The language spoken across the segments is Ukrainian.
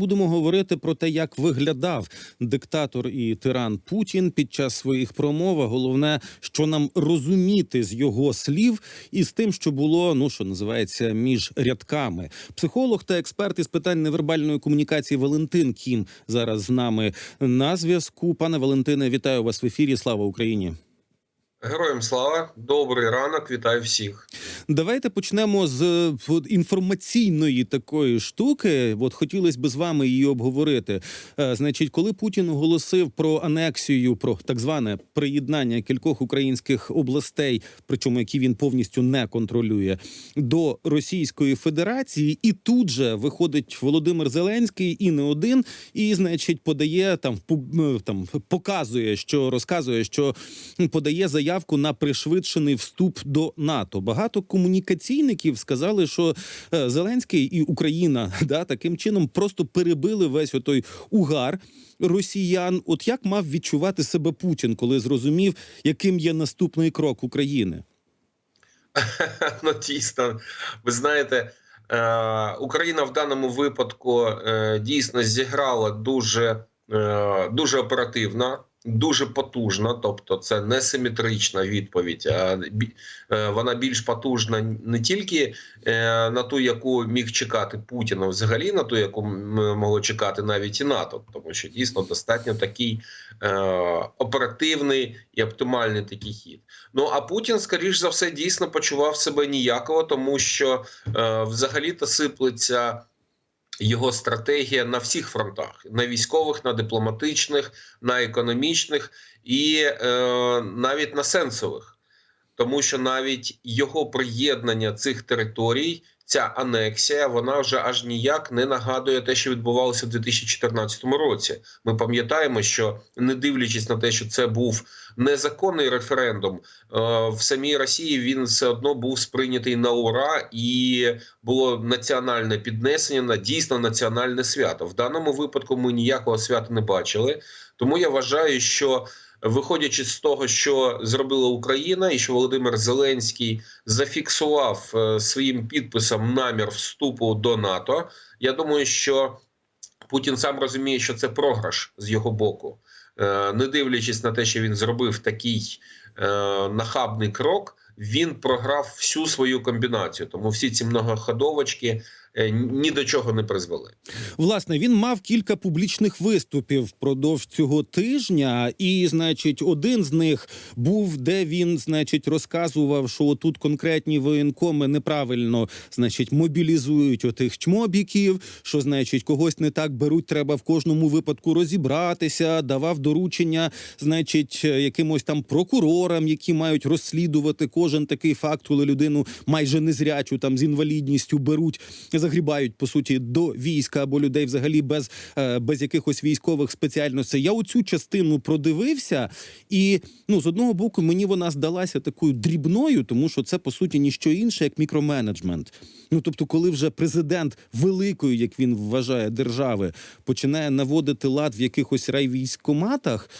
Будемо говорити про те, як виглядав диктатор і тиран Путін під час своїх промов. Головне, що нам розуміти з його слів і з тим, що було, ну що називається, між рядками. Психолог та експерт із питань невербальної комунікації Валентин Кім зараз з нами на зв'язку. Пане Валентине, вітаю вас в ефірі. Слава Україні! Героям слава, добрий ранок, вітаю всіх. Давайте почнемо з інформаційної такої штуки. От хотілося б з вами її обговорити. Е, значить, коли Путін оголосив про анексію, про так зване приєднання кількох українських областей, причому які він повністю не контролює, до Російської Федерації, і тут же виходить Володимир Зеленський і не один, і значить подає там е, там показує, що розказує, що подає заявку на пришвидшений вступ до НАТО. Багато комунікаційників сказали, що е, Зеленський і Україна да таким чином просто перебили весь отой угар росіян. От як мав відчувати себе Путін, коли зрозумів, яким є наступний крок України? ну дійсно, ви знаєте, е, Україна в даному випадку е, дійсно зіграла дуже, дуже оперативно. Дуже потужна, тобто це не симетрична відповідь, а е, вона більш потужна не тільки е, на ту, яку міг чекати Путін, а взагалі на ту, яку могло чекати навіть і НАТО, тому що дійсно достатньо такий е, оперативний і оптимальний такий хід. Ну а Путін, скоріш за все, дійсно почував себе ніяково, тому що взагалі-то сиплеться. Його стратегія на всіх фронтах: на військових, на дипломатичних, на економічних і е, навіть на сенсових, тому що навіть його приєднання цих територій, ця анексія, вона вже аж ніяк не нагадує те, що відбувалося в 2014 році. Ми пам'ятаємо, що не дивлячись на те, що це був незаконний референдум, е, в самій Росії він все одно був сприйнятий на ура і було національне піднесення на дійсно національне свято. В даному випадку ми ніякого свята не бачили. Тому я вважаю, що виходячи з того, що зробила Україна, і що Володимир Зеленський зафіксував е, своїм підписом намір вступу до НАТО, я думаю, що Путін сам розуміє, що це програш з його боку, Е, не дивлячись на те, що він зробив такий е, нахабний крок. Він програв всю свою комбінацію, тому всі ці многоходовочки ні до чого не призвели. Власне, він мав кілька публічних виступів впродовж цього тижня, і, значить, один з них був, де він, значить, розказував, що тут конкретні воєнкоми неправильно, значить, мобілізують отих чмобіків, що, значить, когось не так беруть, треба в кожному випадку розібратися, давав доручення, значить, е, якимось там прокурорам, які мають розслідувати кожен такий факт, коли людину майже незрячу там з інвалідністю беруть, загрібають по суті до війська або людей взагалі без, е, без якихось військових спеціальностей. Я оцю частину продивився, і ну з одного боку мені вона здалася такою дрібною, тому що це по суті ніщо інше, як мікроменеджмент. Ну тобто, коли вже президент великої, як він вважає, держави починає наводити лад в якихось райвійськоматах.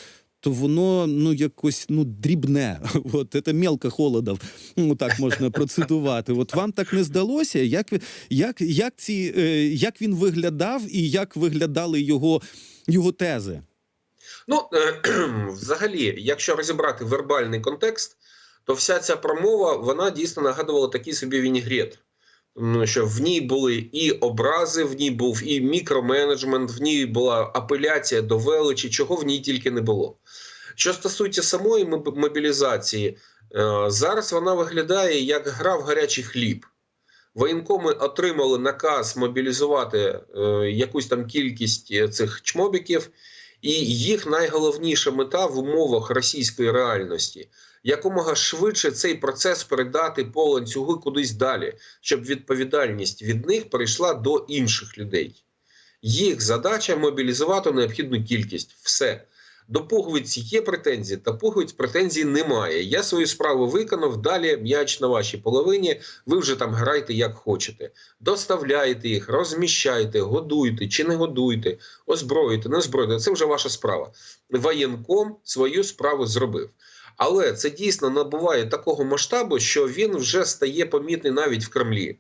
То воно ну якось ну дрібне. От це мелко холодов. Ну так можна процитувати. От вам так не здалося? Як як, як ці е, як він виглядав і як виглядали його, його тези? Ну е, взагалі, якщо розібрати вербальний контекст, то вся ця промова вона дійсно нагадувала такий собі вінігрет. Ну, що в ній були і образи, в ній був і мікроменеджмент, в ній була апеляція до величі, чого в ній тільки не було. Що стосується самої мобілізації, е, зараз вона виглядає як гра в гарячий хліб. Воєнкоми отримали наказ мобілізувати е, якусь там кількість е, цих чмобіків, і їх найголовніша мета в умовах російської реальності якомога швидше цей процес передати по ланцюгу кудись далі, щоб відповідальність від них перейшла до інших людей. Їх задача мобілізувати необхідну кількість. Все. До пуговиць є претензії, та пуговиць претензій немає. Я свою справу виконав. Далі м'яч на вашій половині. Ви вже там грайте як хочете. Доставляйте їх, розміщайте, годуйте чи не годуйте, озброїте, не озброїте. Це вже ваша справа. Воєнком свою справу зробив. Але це дійсно набуває такого масштабу, що він вже стає помітний навіть в Кремлі.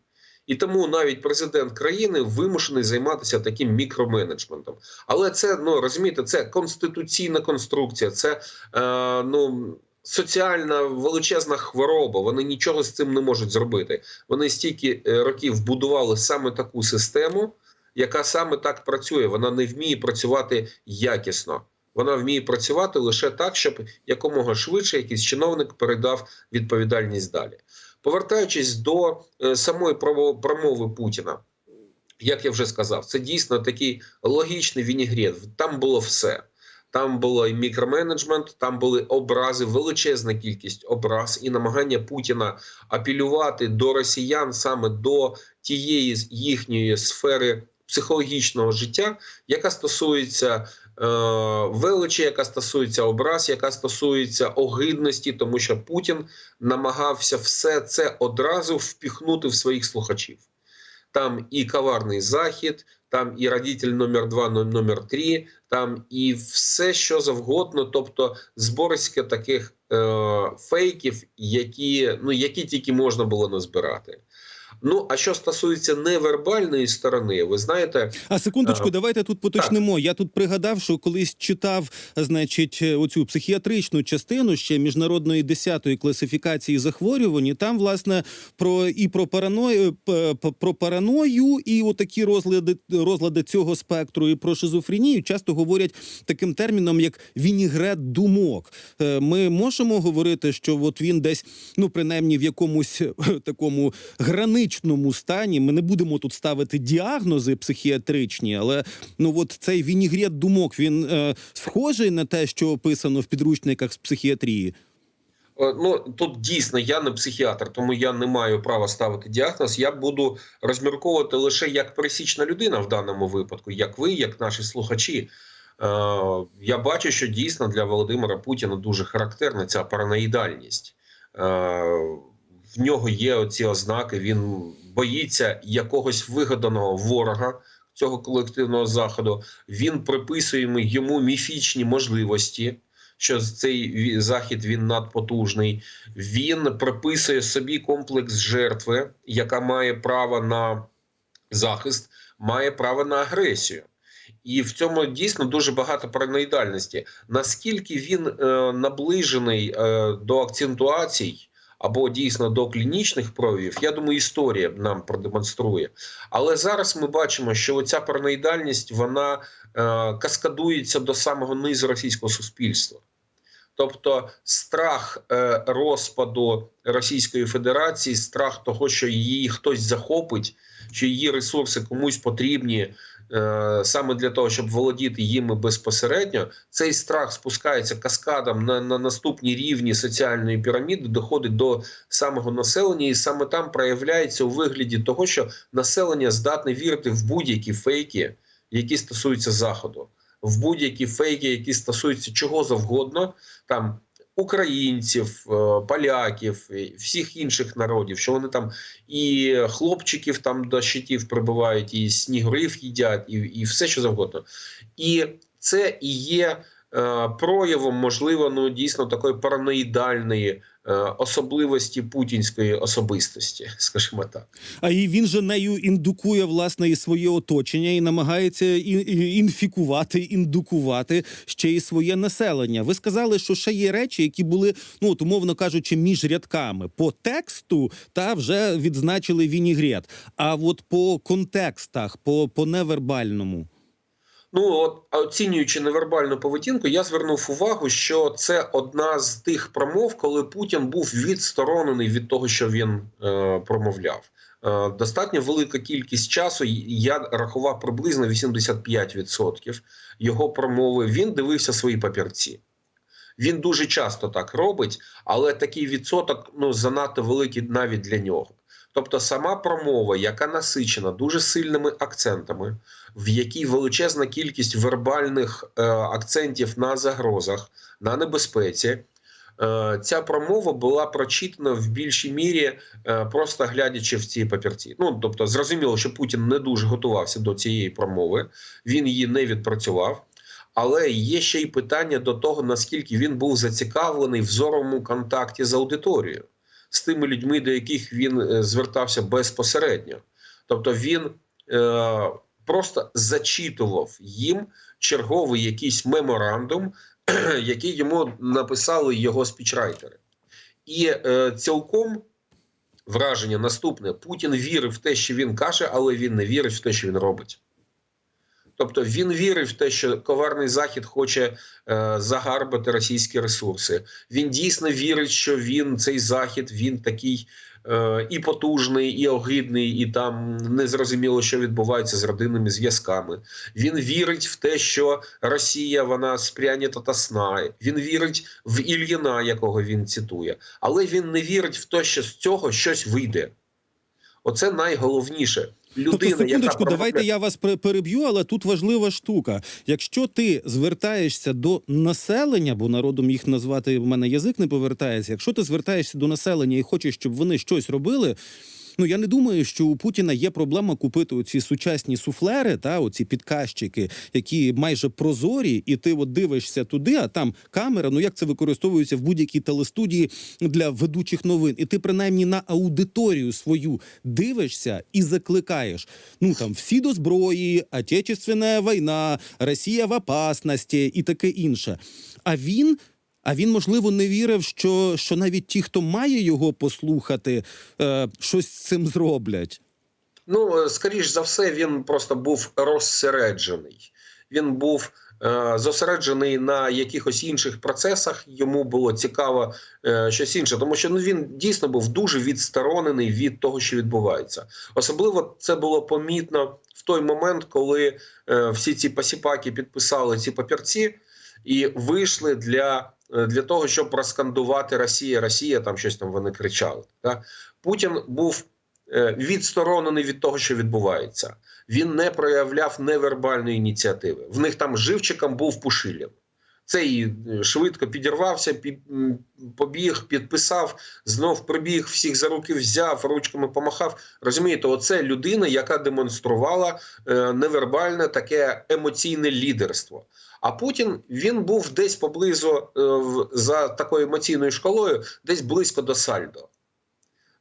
І тому навіть президент країни вимушений займатися таким мікроменеджментом. Але це ну розумієте, це конституційна конструкція, це е, ну. Соціальна величезна хвороба, вони нічого з цим не можуть зробити. Вони стільки е, років будували саме таку систему, яка саме так працює. Вона не вміє працювати якісно. Вона вміє працювати лише так, щоб якомога швидше якийсь чиновник передав відповідальність далі. Повертаючись до е, самої промо- промови Путіна, як я вже сказав, це дійсно такий логічний вінігрет. Там було все. Там було і мікроменеджмент, там були образи, величезна кількість образ і намагання Путіна апелювати до росіян саме до тієї їхньої сфери психологічного життя, яка стосується величі, яка стосується образ, яка стосується огидності, тому що Путін намагався все це одразу впіхнути в своїх слухачів. Там і коварний захід, там і родитель номер 2 номер 3 там і все, що завгодно, тобто збориська таких е, фейків, які, ну, які тільки можна було назбирати. Ну, а що стосується невербальної сторони, ви знаєте, А секундочку, Ага. давайте тут поточнимо. Я тут пригадав, що колись читав, значить, е, оцю психіатричну частину ще міжнародної десятої класифікації захворювань. і Там, власне, про і про параною, п- про параною, і отакі розлади розлади цього спектру, і про шизофренію часто говорять таким терміном, як вінігрет думок. Е, Ми можемо говорити, що от він десь, ну принаймні, в якомусь е, такому граничному стані. Ми не будемо тут ставити діагнози психіатричні, але ну от цей вінігрет думок він е, схожий на те, що описано в підручниках з психіатрії. Е, Ну тут дійсно я не психіатр, тому я не маю права ставити діагноз. Я буду розмірковувати лише як пересічна людина в даному випадку, як ви, як наші слухачі. Е, Я бачу, що дійсно для Володимира Путіна дуже характерна ця параноїдальність. В нього є оці ознаки. Він боїться якогось вигаданого ворога цього колективного заходу. Він приписує йому міфічні можливості що цей захід він надпотужний. Він приписує собі комплекс жертви, яка має право на захист, має право на агресію. І в цьому дійсно дуже багато параноїдальності. Наскільки він е, наближений е, до акцентуацій або дійсно до клінічних проявів, я думаю, історія нам продемонструє. Але зараз ми бачимо, що оця параноїдальність вона е, каскадується до самого низу російського суспільства. Тобто страх е, розпаду Російської Федерації, страх того, що її хтось захопить, що її ресурси комусь потрібні саме для того, щоб володіти їми безпосередньо, цей страх спускається каскадом на, на наступні рівні соціальної піраміди, доходить до самого населення, і саме там проявляється у вигляді того, що населення здатне вірити в будь-які фейки, які стосуються заходу, в будь-які фейки, які стосуються чого завгодно, там українців, е, поляків, всіх інших народів, що вони там і хлопчиків там до щитів прибувають, і снігурів їдять, і, і все що завгодно. І це і є проявом, можливо, ну дійсно такої параноїдальної е, особливості путінської особистості, скажімо так. А і він же нею індукує власне і своє оточення і намагається і- і- інфікувати, індукувати ще й своє населення. Ви сказали, що ще є речі, які були, ну от, умовно кажучи, між рядками по тексту та вже відзначили вінігрет. А от по контекстах, по, по невербальному. Ну от оцінюючи невербальну поведінку, я звернув увагу, що це одна з тих промов, коли Путін був відсторонений від того, що він е, промовляв. Е, достатньо велика кількість часу. Я рахував приблизно 85% його промови. Він дивився свої папірці. Він дуже часто так робить, але такий відсоток ну занадто великий навіть для нього. Тобто, сама промова, яка насичена дуже сильними акцентами, в якій величезна кількість вербальних е, акцентів на загрозах, на небезпеці. Е, ця промова була прочитана в більшій мірі, е, просто глядячи в ці папірці. Ну тобто, зрозуміло, що Путін не дуже готувався до цієї промови, він її не відпрацював. Але є ще й питання до того, наскільки він був зацікавлений в зоровому контакті з аудиторією, з тими людьми, до яких він е, звертався безпосередньо. Тобто він е, просто зачитував їм черговий якийсь меморандум, який йому написали його спічрайтери. І е, цілком враження наступне: Путін вірив в те, що він каже, але він не вірить в те, що він робить. Тобто він вірив в те, що коварний захід хоче е, загарбати російські ресурси. Він дійсно вірить, що він цей захід він такий е, і потужний, і огидний, і там незрозуміло, що відбувається з родинними зв'язками. Він вірить в те, що Росія вона спрянята та сна. Він вірить в Ільїна, якого він цитує, але він не вірить в те, що з цього щось вийде. Оце найголовніше. Людина, тобто, секундочку, яка давайте я вас пер- переб'ю, але тут важлива штука. Якщо ти звертаєшся до населення, бо народом їх назвати в мене язик не повертається. Якщо ти звертаєшся до населення і хочеш, щоб вони щось робили. Ну я не думаю, що у Путіна є проблема купити оці сучасні суфлери, та оці підказчики, які майже прозорі, і ти от дивишся туди, а там камера. Ну як це використовується в будь-якій телестудії для ведучих новин, і ти принаймні на аудиторію свою дивишся і закликаєш. Ну там всі до зброї, отечественна війна, Росія в опасності і таке інше. А він. А він, можливо, не вірив, що, що навіть ті, хто має його послухати, е, щось з цим зроблять. Ну, е, скоріш за все, він просто був розсереджений. Він був е, зосереджений на якихось інших процесах. Йому було цікаво е, щось інше, тому що ну він дійсно був дуже відсторонений від того, що відбувається. Особливо це було помітно в той момент, коли всі ці посіпаки підписали ці папірці і вийшли для, для того, щоб проскандувати Росія, Росія, там щось там вони кричали. Так? Путін був е, відсторонений від того, що відбувається. Він не проявляв невербальної ініціативи. В них там живчиком був Пушилін. Цей е, швидко підірвався, пі- побіг, підписав, знов прибіг, всіх за руки взяв, ручками помахав. Розумієте, оце людина, яка демонструвала е, невербальне таке емоційне лідерство. А Путін він був десь поблизу е, за такою емоційною шкалою, десь близько до сальдо.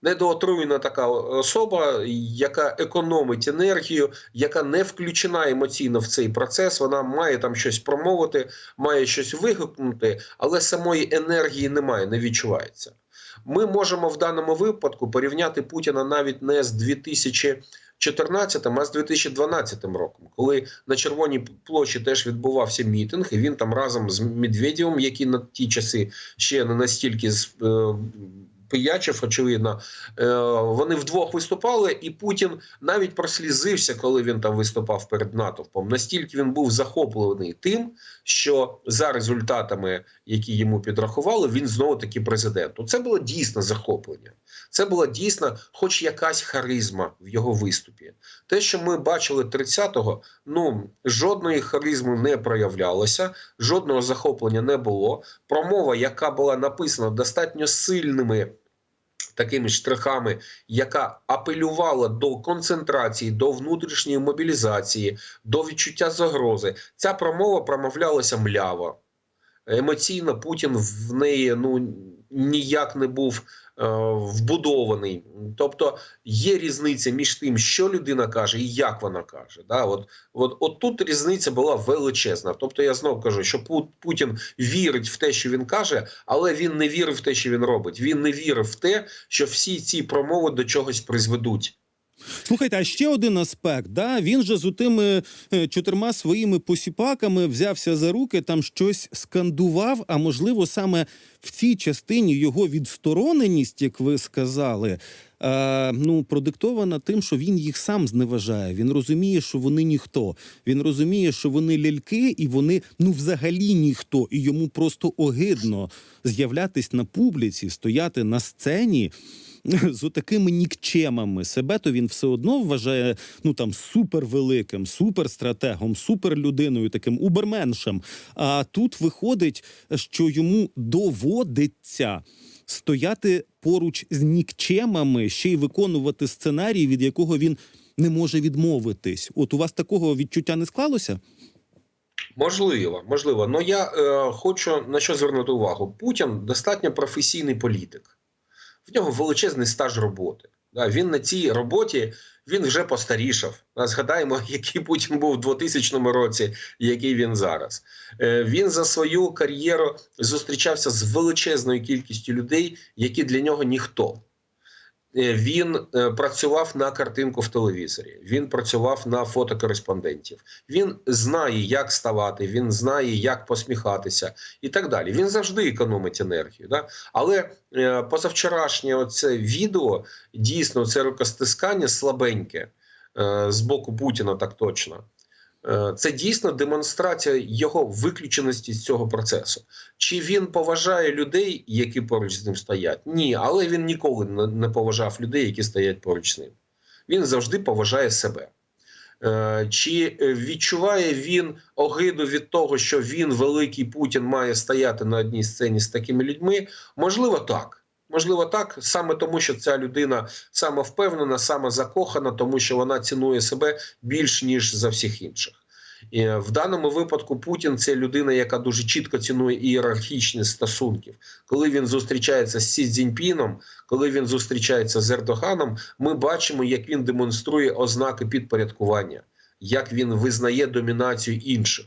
Недоотруєна така особа, яка економить енергію, яка не включена емоційно в цей процес. Вона має там щось промовити, має щось вигукнути, але самої енергії немає, не відчувається. Ми можемо в даному випадку порівняти Путіна навіть не з 2014, а з 2012 роком, коли на Червоній площі теж відбувався мітинг, і він там разом з Медведєвим, який на ті часи ще не настільки е, Пиячев, очевидно, е, вони вдвох виступали, і Путін навіть прослізився, коли він там виступав перед натовпом. Настільки він був захоплений тим, що за результатами, які йому підрахували, він знову таки президент. Це було дійсно захоплення. Це була дійсно, хоч якась харизма в його виступі. Те, що ми бачили 30-го, ну жодної харизми не проявлялося, жодного захоплення не було. Промова, яка була написана достатньо сильними. Такими штрихами, яка апелювала до концентрації, до внутрішньої мобілізації, до відчуття загрози. Ця промова промовлялася мляво. Емоційно Путін в неї ну ніяк не був вбудований. Тобто є різниця між тим, що людина каже і як вона каже. Да? От, от, от тут різниця була величезна. Тобто, я знов кажу, що Пу- Путін вірить в те, що він каже, але він не вірив в те, що він робить. Він не вірив в те, що всі ці промови до чогось призведуть. Слухайте, а ще один аспект. Да? Він же з тими чотирма своїми посіпаками взявся за руки, там щось скандував. А можливо, саме в цій частині його відстороненість, як ви сказали, е, ну продиктована тим, що він їх сам зневажає. Він розуміє, що вони ніхто. Він розуміє, що вони ляльки, і вони ну взагалі ніхто. І йому просто огидно з'являтись на публіці, стояти на сцені з такими нікчемами. Себе то він все одно вважає ну там супервеликим, суперстратегом, суперлюдиною, таким уберменшем. А тут виходить, що йому доводиться. Стояти поруч з нікчемами, ще й виконувати сценарій, від якого він не може відмовитись. От у вас такого відчуття не склалося? Можливо, можливо. Но я е, хочу на що звернути увагу. Путін достатньо професійний політик. В нього величезний стаж роботи. Він на цій роботі він вже постарішав. Згадаємо, який Путін був у 2000 році, який він зараз. Е, Він за свою кар'єру зустрічався з величезною кількістю людей, які для нього ніхто. Е, Він е, працював на картинку в телевізорі. Він працював на фотокореспондентів. Він знає, як ставати, він знає, як посміхатися, і так далі. Він завжди економить енергію. Да? Але е, позавчорашнє оце відео дійсно це рукостискання слабеньке з боку Путіна, так точно. Е, Це дійсно демонстрація його виключеності з цього процесу. Чи він поважає людей, які поруч з ним стоять? Ні, але він ніколи не- поважав людей, які стоять поруч з ним. Він завжди поважає себе. Е, Чи відчуває він огиду від того, що він, великий Путін, має стояти на одній сцені з такими людьми? Можливо, так. Можливо, так, саме тому, що ця людина самовпевнена, самозакохана, тому що вона цінує себе більш ніж за всіх інших. І е, в даному випадку Путін це людина, яка дуже чітко цінує ієрархічні стосунків. Коли він зустрічається з Сі Цзіньпіном, коли він зустрічається з Ердоганом, ми бачимо, як він демонструє ознаки підпорядкування, як він визнає домінацію інших.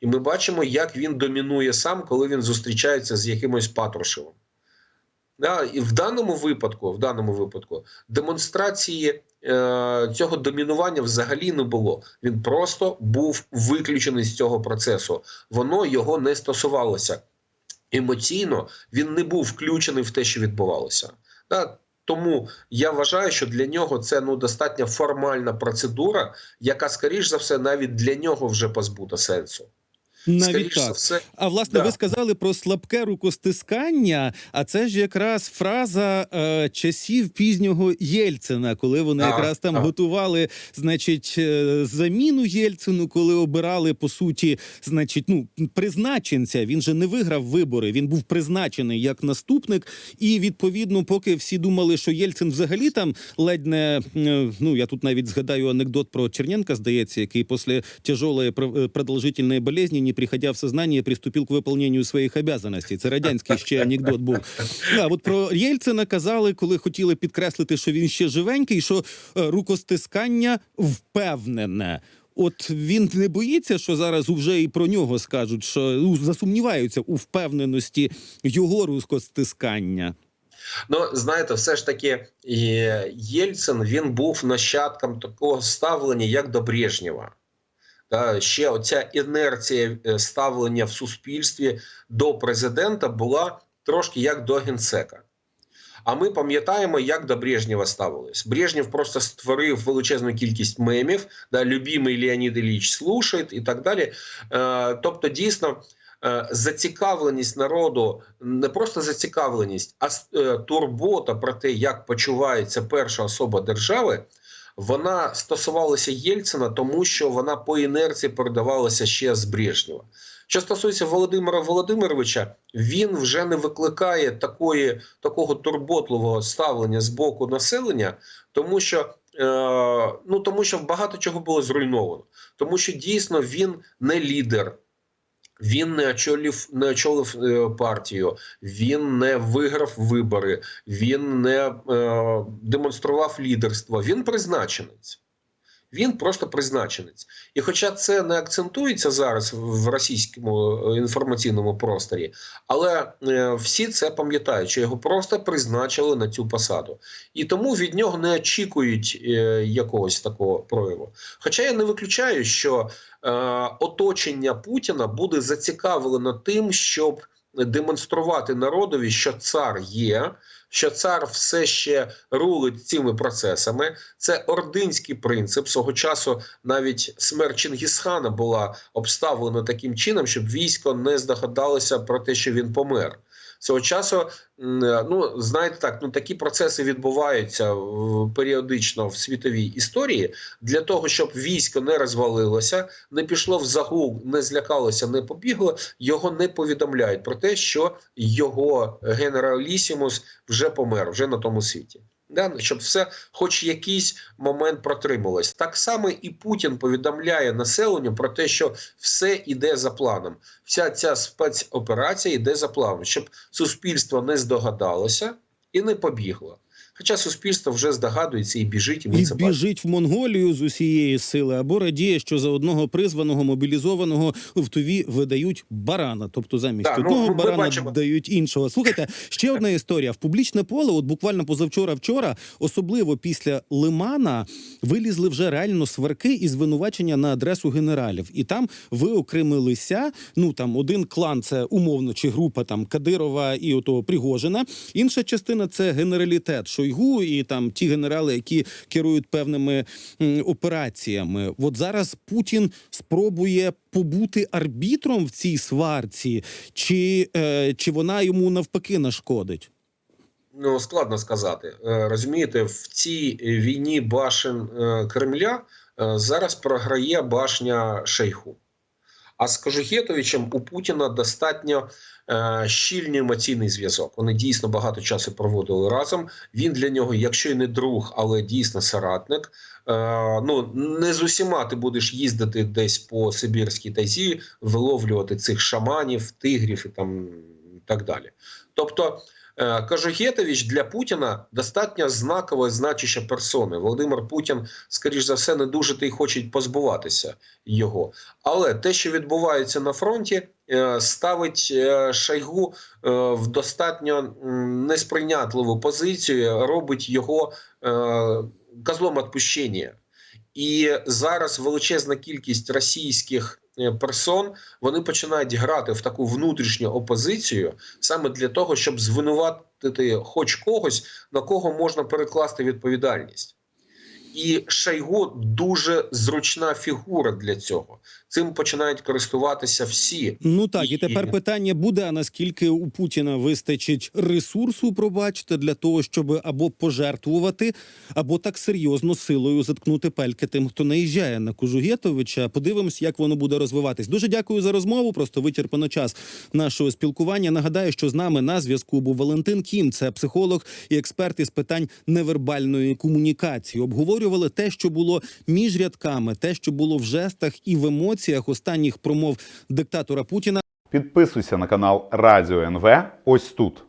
І ми бачимо, як він домінує сам, коли він зустрічається з якимось Патрушевим. Да, і в даному випадку, в даному випадку, демонстрації е, цього домінування взагалі не було. Він просто був виключений з цього процесу. Воно його не стосувалося. Емоційно він не був включений в те, що відбувалося. Да, тому я вважаю, що для нього це ну достатньо формальна процедура, яка, скоріш за все, навіть для нього вже позбута сенсу. Навіть так. все, А власне, Да. ви сказали про слабке рукостискання. А це ж якраз фраза е, часів пізнього Єльцина, коли вони Так, якраз там так. готували, значить, е, заміну Єльцину, коли обирали по суті, значить, ну призначенця. Він же не виграв вибори. Він був призначений як наступник. І відповідно, поки всі думали, що Єльцин взагалі там ледь не е, ну я тут навіть згадаю анекдот про Черненка, здається, який після тяжелої пр- продовжительної болезни, не приходя в сознание, приступив к виконанню своїх обязанностей. Це радянський ще анекдот був. Да, от про Єльцина казали, коли хотіли підкреслити, що він ще живенький, що е, рукостискання впевнене. От він не боїться, що зараз вже і про нього скажуть, що ну, засумніваються у впевненості його рукостискання. Ну, знаєте, все ж таки Єльцин він був нащадком такого ставлення, як до Брежнєва. Та ще оця інерція е, ставлення в суспільстві до президента була трошки як до генсека. А ми пам'ятаємо, як до Брежнєва ставились. Брежнєв просто створив величезну кількість мемів, да, любимий Леонід Ілліч слушає і так далі. Е, тобто, дійсно, е, зацікавленість народу, не просто зацікавленість, а е, турбота про те, як почувається перша особа держави, вона стосувалася Єльцина, тому що вона по інерції передавалася ще з Брежнєва. Що стосується Володимира Володимировича, він вже не викликає такої, такого турботливого ставлення з боку населення, тому що, е, ну, тому що багато чого було зруйновано. Тому що дійсно він не лідер, він не очолив, не очолив е, партію, він не виграв вибори, він не е, демонстрував лідерство. Він призначенець. Він просто призначенець. І хоча це не акцентується зараз в російському е, інформаційному просторі, але е, всі це пам'ятають, що його просто призначили на цю посаду. І тому від нього не очікують е, якогось такого прояву. Хоча я не виключаю, що оточення Путіна буде зацікавлено тим, щоб демонструвати народові, що цар є, що цар все ще рулить цими процесами. Це ординський принцип. Свого часу навіть смерть Чингісхана була обставлена таким чином, щоб військо не здогадалося про те, що він помер. Цього часу, ну знаєте, так ну такі процеси відбуваються періодично в світовій історії для того, щоб військо не розвалилося, не пішло в загул, не злякалося, не побігло. Його не повідомляють про те, що його генералісімус вже помер, вже на тому світі. Да, щоб все, хоч якийсь момент протрималось. Так само і Путін повідомляє населенню про те, що все йде за планом. Вся ця спецоперація йде за планом, щоб суспільство не здогадалося і не побігло. Хоча суспільство вже здогадується і біжить, і ми І це бачимо. біжить в Монголію з усієї сили, або радіє, що за одного призваного мобілізованого в туві видають барана. Тобто замість ну, одного ми барана бачимо. дають іншого. Слухайте, ще одна історія. В публічне поле, от буквально позавчора-вчора, особливо після Лимана, вилізли вже реально сварки і звинувачення на адресу генералів. І там виокремилися. Ну там один клан це умовно чи група там Кадирова і ото Пригожина. Інша частина це генералітет Шойгу і там ті генерали, які керують певними операціями. От зараз Путін спробує побути арбітром в цій сварці, чи, е, чи вона йому навпаки нашкодить? Ну складно сказати. Е, Розумієте, в цій війні башен е, Кремля зараз програє башня Шейху. А з Кожугетовичем у Путіна достатньо е, щільний емоційний зв'язок. Вони дійсно багато часу проводили разом. Він для нього, якщо й не друг, але дійсно соратник. Е, ну не з усіма ти будеш їздити десь по Сибірській тайзі, виловлювати цих шаманів, тигрів і там так далі. Тобто. Е, Кожугетович для Путіна достатньо знакова значуща персона. Володимир Путін, скоріш за все, не дуже та й хоче позбуватися його. Але те, що відбувається на фронті, е, ставить е, Шойгу е, в достатньо несприйнятливу позицію, робить його козлом відпущення. І зараз величезна кількість російських персон вони починають грати в таку внутрішню опозицію саме для того, щоб звинуватити хоч когось, на кого можна перекласти відповідальність. І Шойгу дуже зручна фігура для цього. Цим починають користуватися всі. Ну так, і І- тепер питання буде: а наскільки у Путіна вистачить ресурсу, пробачте, для того, щоб або пожертвувати, або так серйозно силою заткнути пельки тим, хто наїжджає на Кожугетовича. Подивимось, як воно буде розвиватись. Дуже дякую за розмову. Просто вичерпано час нашого спілкування. Нагадаю, що з нами на зв'язку був Валентин Кім, це психолог і експерт із питань невербальної комунікації. Обговорювали те, що було між рядками, те, що було в жестах і в емоціях останніх промов диктатора Путіна. Підписуйся на канал Радіо НВ ось тут.